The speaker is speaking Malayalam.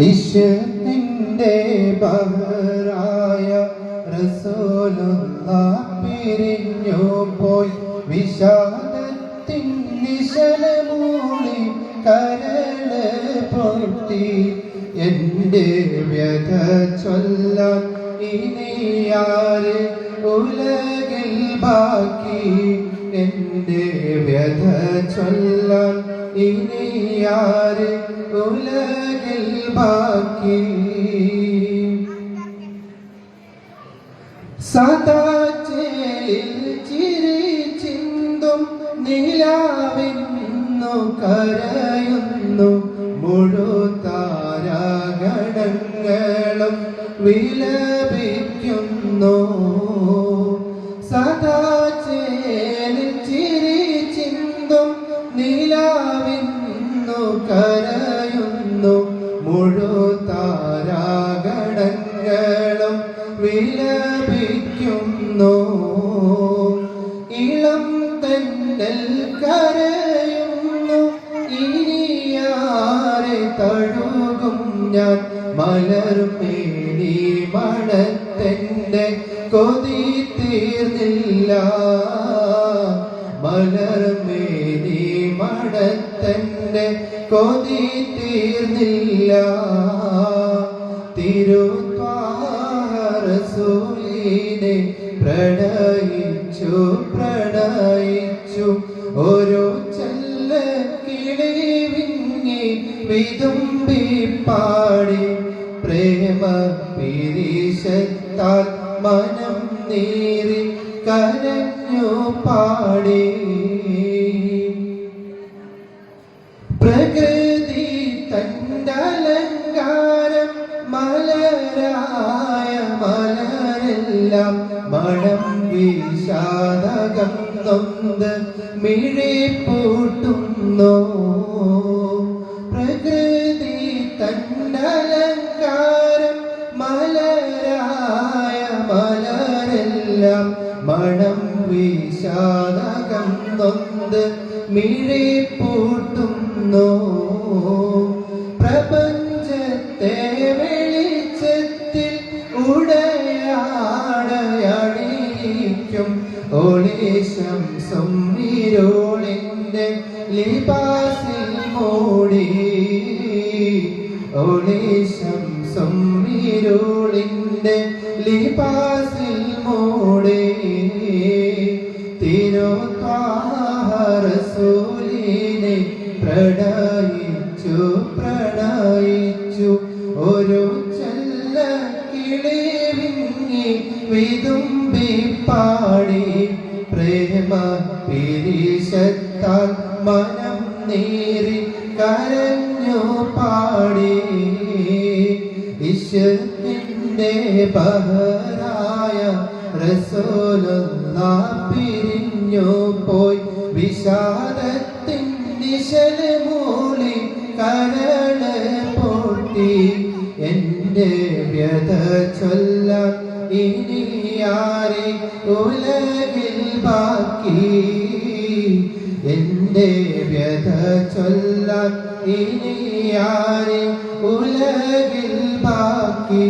ഇഷത്തിന്റെ ബഹറായ റസൂലുള്ള പിരിഞ്ഞു പോയി. വിഷാദത്തിൻ നിശലമൂളി കരള പൊട്ടി എന്റെ വ്യത ചൊല്ലാൻ ഇനിയാര് ഉലകിൽ ബാക്കി? എന്റെ വ്യത ചൊല്ലാൻ ഇനിയാര് ഉലകിൽ ബാക്കി. സദാ ചേലിൽ ചിരി ചിന്തും നിലാവിന്നു കരയുന്നു. വിലപിക്കുന്നു. സദാ ചേലിൽ ചിരി നിലാവിന്നു കരയുന്നു മുഴുതാരകടങ്ങളും വിലപിക്കുന്നു. ഇളം തന്നൽ കരയുന്നു ഇനിയാരെ തഴുകും ഞാൻ. മലരും മേടി മണത്തന്റെ കൊതി തീർന്നില്ല. മലരും മേടി മണത്തന്റെ കൊതി തീർന്നില്ല. തിരുപ്പാറസൂലിനെ പ്രണയിച്ചു പ്രണയിച്ചു. ഓരോ ചെല്ല കിളി വിങ്ങി വിതുമ്പി പാടി. പ്രേമ പിരീശത്താൽ മനം നീറി കരഞ്ഞു പാടി. പ്രകൃതി തണ്ടലങ്കാരം മലരായ മലരെല്ലാം മണം വിഷാദകം നൊന്ത് മിഴി പ്രകൃതി തണ്ടലങ്കാരം മലരായ മലരെല്ലാം മണം വിഷാദകം നൊന്ത് മിഴി പ്രപഞ്ചത്തെ വെളിച്ചത്തിൽ ഉടയാടയണിയിക്കും. ഒളിശം സംവിരോളിന്റെ ലിപാസിൽ മൂടി. ഒളിശം സംവിരോളിന്റെ ലിപാസിൽ മൂടി. തിരുത്വാഹറസൂലിനെ പ്രണയിച്ചു പ്രണയിച്ചു ഒരു ചെല്ല കിളി വിങ്ങി വിതുമ്പി പാടി പ്രേമ പിരിശത്താൽ മനം നീറി കരഞ്ഞു പാടി. ഇഷത്തിന്റെ ബഹറായ റസൂലുള്ള പിരിഞ്ഞു പോയി. വിഷാദത്തിൻ നിശല മൂളി കരൾ പൊട്ടി. എന്റെ വ്യത ചൊല്ല ഇനി ഇനിയാരെ ഉലകിൽ ബാക്കി? എന്റെ വ്യത ചൊല്ല ഇനിയാരെ ഉലകിൽ ബാക്കി?